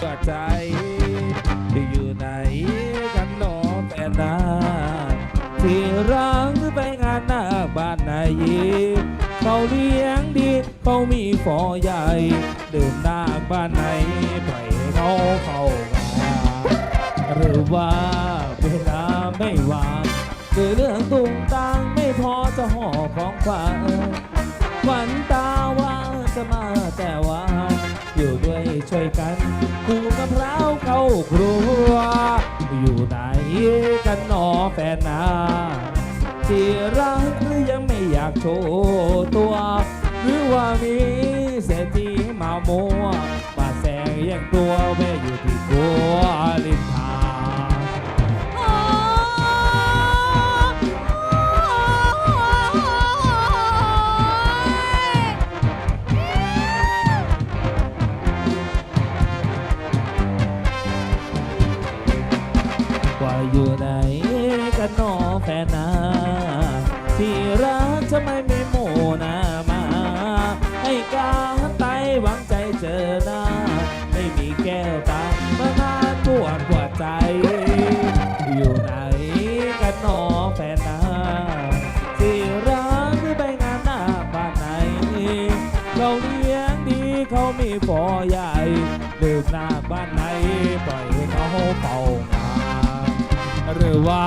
หัวใจ อยู่ไหนกันหนอแฟนนาที่รักไปงานหน้าบ้านนายเขาเลี้ยงดีเขามีฟอใหญ่ดื่มหน้าบ้านไหนไปเขาเขามาหรือว่าเวลาไม่ว่างคือเรื่องตุ้งตังไม่พอจะห่อของขวัญวันตาว่าจะมาแต่ว่า อยู่ด้วยช่วยกัน ครัว อยู่ไหนกันหนอแฟนนาที่รักหรือยังไม่อยากโชว์ตัว หรือว่ามีเศรษฐีมามัวมาแซงแย่งตัวเเขามีฟอใหญ่ดื่มหน้าบ้านไหนปล่อยให้เขาเป่างานหรือว่า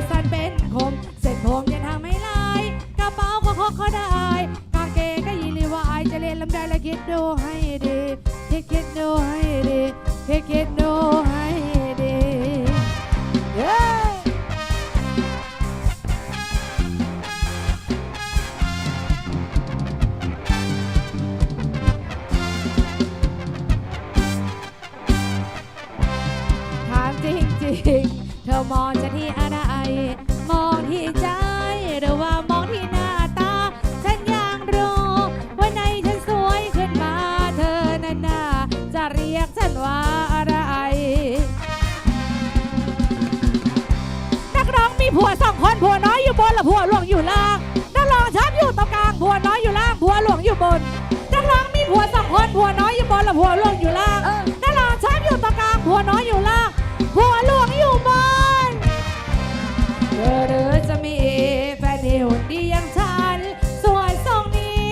ดสันเป็นคม เสร็จผมยังทำให้ลาย กระเป๋าก็คอกเขาได้ กางเกงก็ยีรีวายจะเรียนลำได้และคิดดูให้ดี คิดคิดดูให้ดี คิดคิดดูให้ดี เย้ถามจริงๆเธอมอง ผัวสองคนผัวน้อยอยู่บนและผัวหลวงอยู่ล่างนักร้องชอบอยู่ตรงกลางผัวน้อยอยู่ล่างผัวหลวงอยู่บนนักร้องมีผัวสองคนผัวน้อยอยู่บนและผัวหลวงอยู่ล่างนักร้องชอบอยู่ตรงกลางผัวน้อยอยู่ล่างผัวหลวงอยู่บนเธอหรือจะมีแฟนที่หุ่นดีอย่างฉัน สวยทรงนี้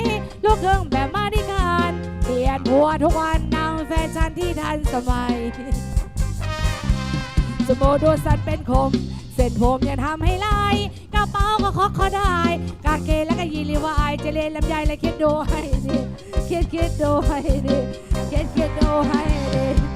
ลูกเครื่องแบบมาดิการเปลี่ยนผัวทุกวันนางแฟชั่นที่ทันสมัยสโมดูสันเป็นคม เส้นผมยังทำให้ลายกระเป๋าก็คอกเขาได้ กางเกงแล้วก็ยีรีวายจะเล่นลำไยแลยคิดดูให้ดิคิดคิดดูให้ดิคิดคิดดูให้ดิ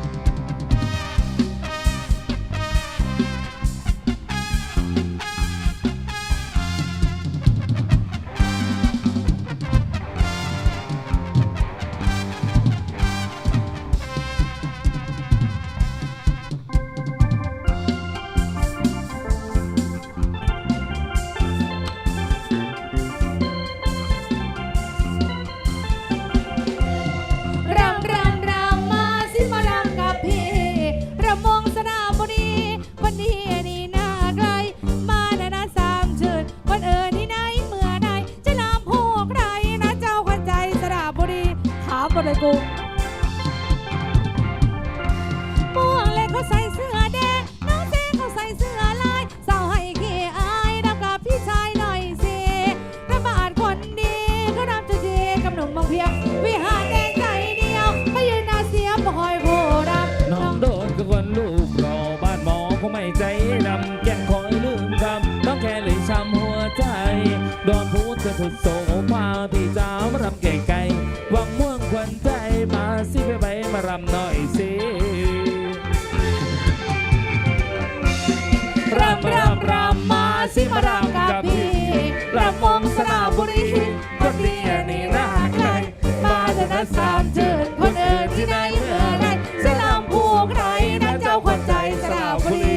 ที่ไหนเมื่อไรสลามผู้ใครนะเจ้าคนใจสระบุรี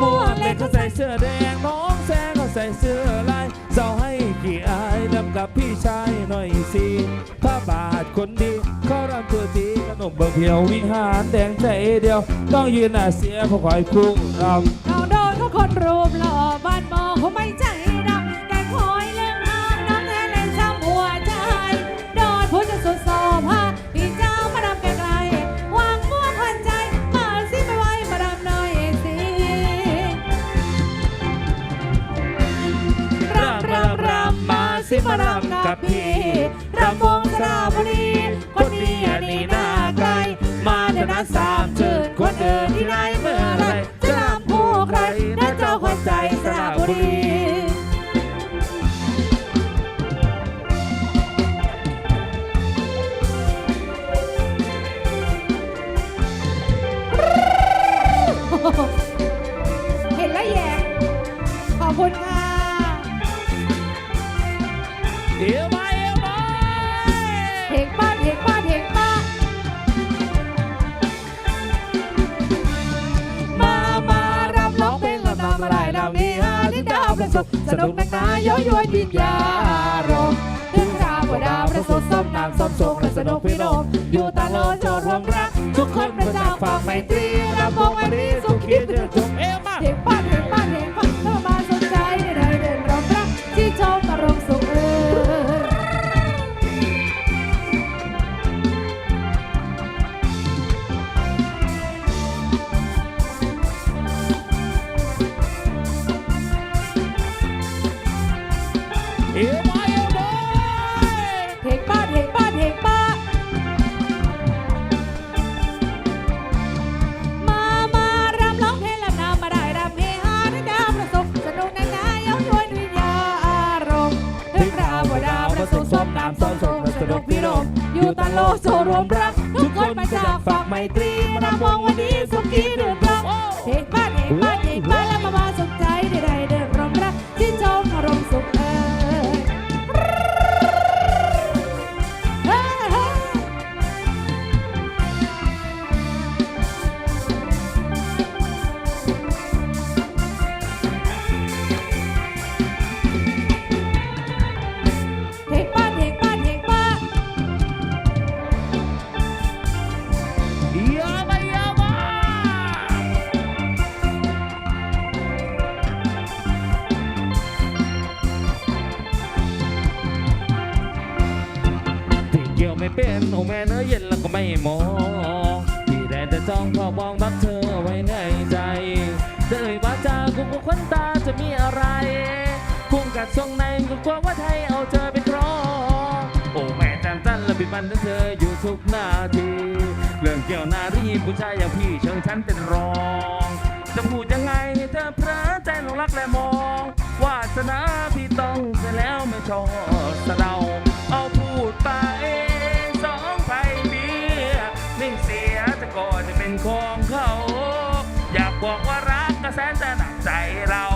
ม่วงเล็กเขาใส่เสื้อแดงน้องแซงเขาใส่เสื้อลายเจ้าให้กี่อายดำกับพี่ชายหน่อยสิพระบาทคนดีเขารำตัวจีขนมเบอร์เพียววิหารแดงใจเดียว ต้องยืนหน้าเสียเพราะคอยคู่รำน้องโดนเขาคนรูปหล่อบ้านมองเขาไม่ใจ มาสิมารำกับพี่รำวงสระบุรีคนนี้อันนี้น่าไกล มาเถอะนะสามเจิดคนเดินที่ไหนเมื่อ ประสบสนุกนักหนาย้อยย้อยวิญญาณมถึงราวกว่าดาวประสบส้มนามส้มทรงและสนุกพี่น้องอยู่ตาโลโจทย์รวมรัก ทุกคนประจากฝากไม่ตรีรำวงวันนี้ มอยู่ตาโลกโซรวมรัก ทุกคนมาจากฝากไมตรีมารำวงวันนี้สุขีเดือดร้อนเพลงป้าเพลงป้าเพลงป้าแล้วมามาสนใจ เป็นโอแม่เนื้อเย็นแล้วก็ไม่มองที่ได้แต่จ้องพอมองรักเธอไว้ในใจจะเจอว่าจากูก็ควันตาจะมีอะไรพุ่งกัดทรงในก็กลัวว่าไทยเอาเธอไปครองโอ้แม่จันจันและบิดมันทั้งเธออยู่ทุกนาที เรื่องเกี่ยวนารีผู้ชายอย่างพี่เชิงฉันเป็นรองจะพูดยังไงให้เธอเพลอใจหลงรักและมองวาสนาพี่ต้องเสียแล้วไม่ชอบสะเดา ของเขา อยากบอกว่ารักก็แสนจะหนักใจเรา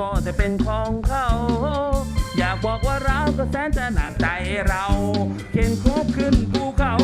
ก็จะเป็นของเขา อยากบอกว่าเราก็แสนจะหนักใจเรา เข็นคบขึ้นภูเขา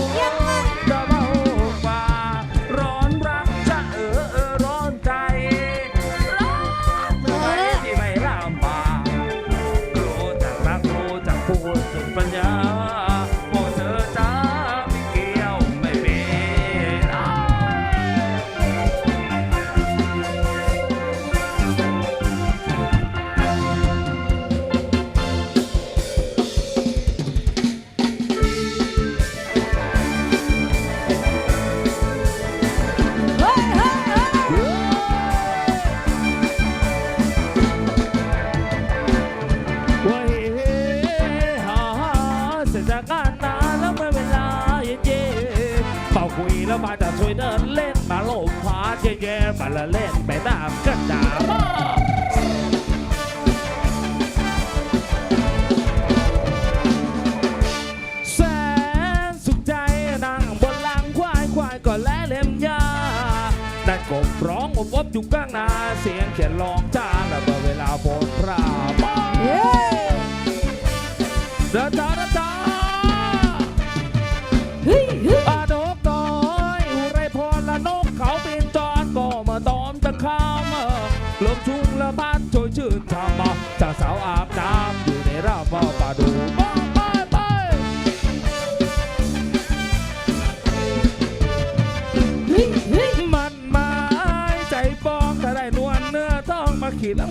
ร้องอบอยู่กลางนาเสียงเขียนร้องจ้าแล้วเมื่อเวลาฝนพราบ้าเย้ระจาระจาเฮ้ยเฮ้ยอานกน้อยอุไรพรละนกเขาบินจอนก็มาตอมตะคามลมชุ่งละพัดโชยชื่นชามาจากสาวอาบน้ำอยู่ในราบว่าป่าดู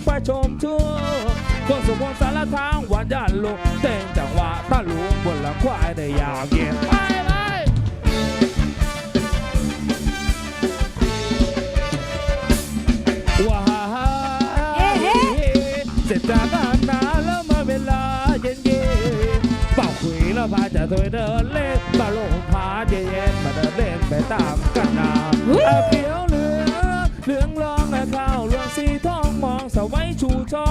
มาขี่หลังไปชมชั่วคนสมบูรณ์สารทางหวานยันลูกเต้นจังหวะตะลุงบนหลังควายได้ยาวเย็นไปไปว้ายเสร็จจากงานนานแล้วมาเวลาเย็นเย็นๆเป่าคุยแล้วพาจะถอยเดินเล่นมาลงพาเย็นๆมาเดินเล่นไปตามกันนา ชูช่อ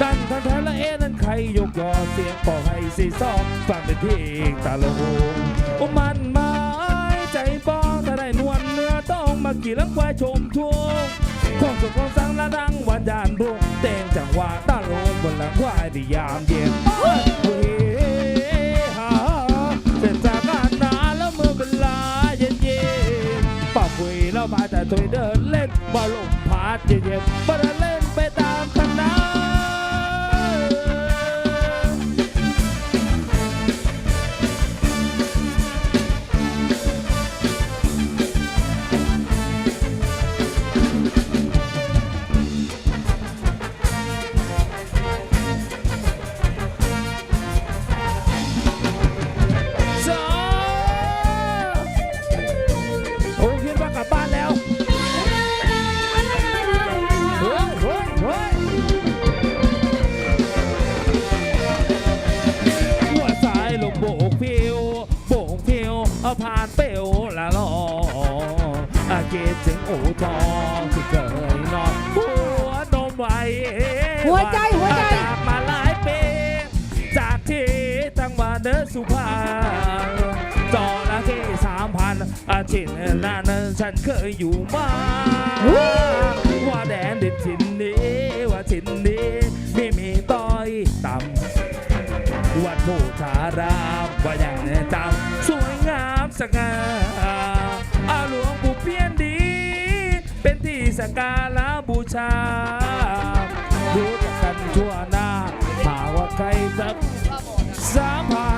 ดันทันทันละเอ๊นั้นใครยกยอเสียงปอให้สีซองฟังเป็นเพลงตาลงโอ้มันมาใจปอถ้าได้นวลเนื้อต้องมากี่ลังควายชมทั่วความสุขของสังละดังวันยานรุ่งเต้นจังหวะตาลงบนหลังควายที่ยามเย็นเฮ้ฮาเป็นจากการนานแล้วเมื่อเวลาเย็นเย็นป่าคุยแล้วพาแต่ถอยเดินเล่นมาลงพาดเย็นๆมาเดิน ผ่านเปลวละลออาเกตถึงอู่ทองที่เคยนอนหัวนมไว้หัวใจหัวใจจากมาหลายปีจากที่ทั้งมาเดินสุพรรณจอละแค่สามพันอาทิตย์นั้นฉันเคยอยู่มาว่าแดนดินถิ่นนี้ว่าถิ่นนี้ไม่มีต้อยต่ำวัดโพธารามว่าอย่างจำสวยงาม สง่าอาหลวงปู่เพียนดี เป็นที่สักการะบูชา รู้จักกันทั่วหน้าหากว่าใครสักสามพาน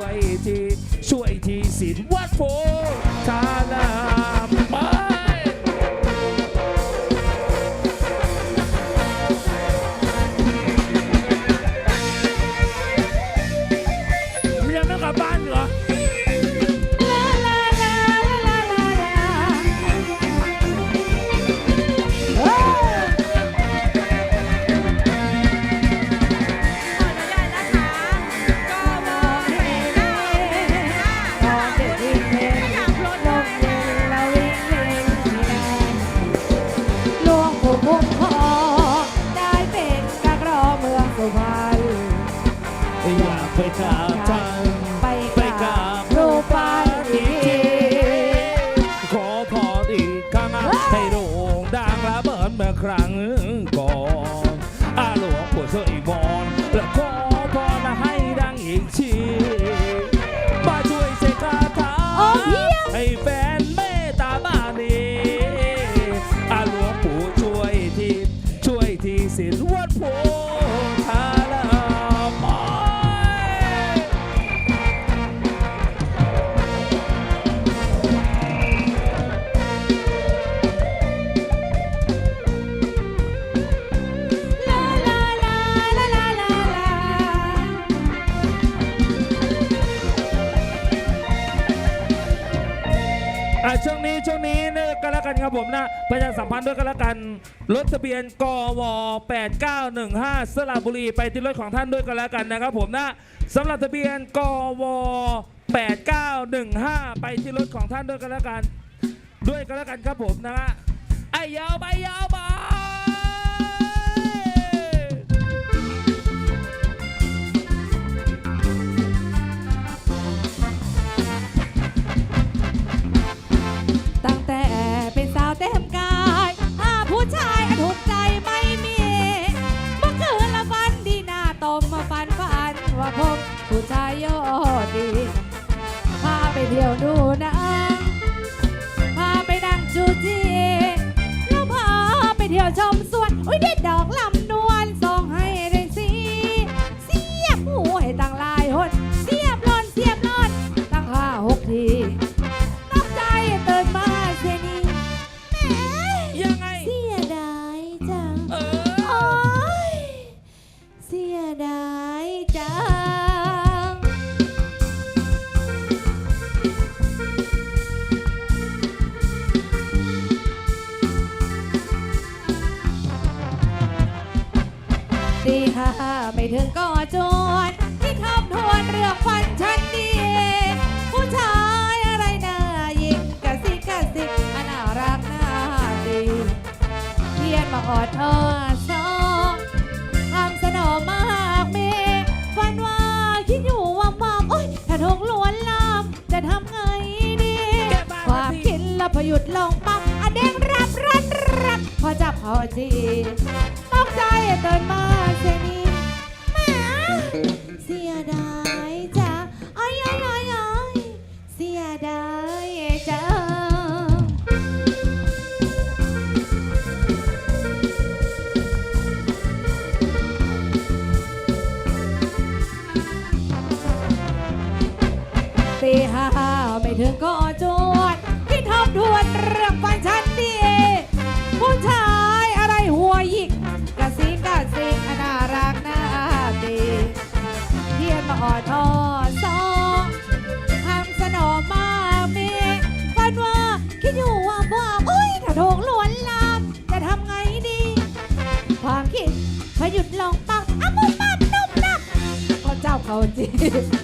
วยทีช่วยทีสินวัดโพ 不要回头 ช่วงนี้ช่วงนี้นี่ก็แล้วกันครับผมนะประชาสัมพันธ์ด้วยกันแล้วกันรถทะเบียนกว8915 สระบุรีไปที่รถของท่านด้วยกันแล้วกันนะครับผมนะสำหรับทะเบียนกว8915 ไปที่รถของท่านด้วยกันแล้วกัน ด้วยกันแล้วกันครับผมนะฮะไอ้ยาวไปยาวไป We did dog. ดีค่ะไม่ถึงก็จวนที่ทำทวนเรื่องฟันฉันดีผู้ชายอะไรน่ายิงกะซิกะซิกอนน่ารักน่าดีเพียนมาอดอ้อซองทำสนอมากเมฟันว่าคิดอยู่ว่าความโอ้ยถ้าทงล้วนลามจะทำไงดี ความคิดละพยุดลงปั๊บอเด้งรับรัดรับพอจับพอจี ใจตอนมาเสนี้แหมเสียดายใจ 顔ち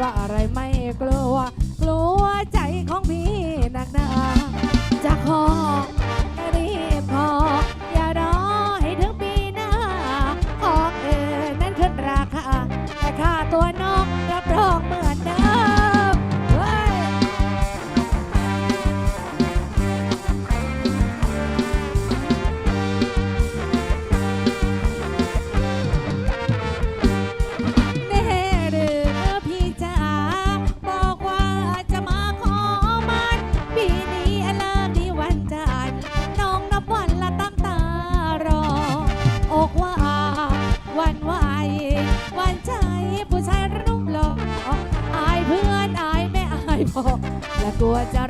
ว่าอะไรไม่ และกลัวจะ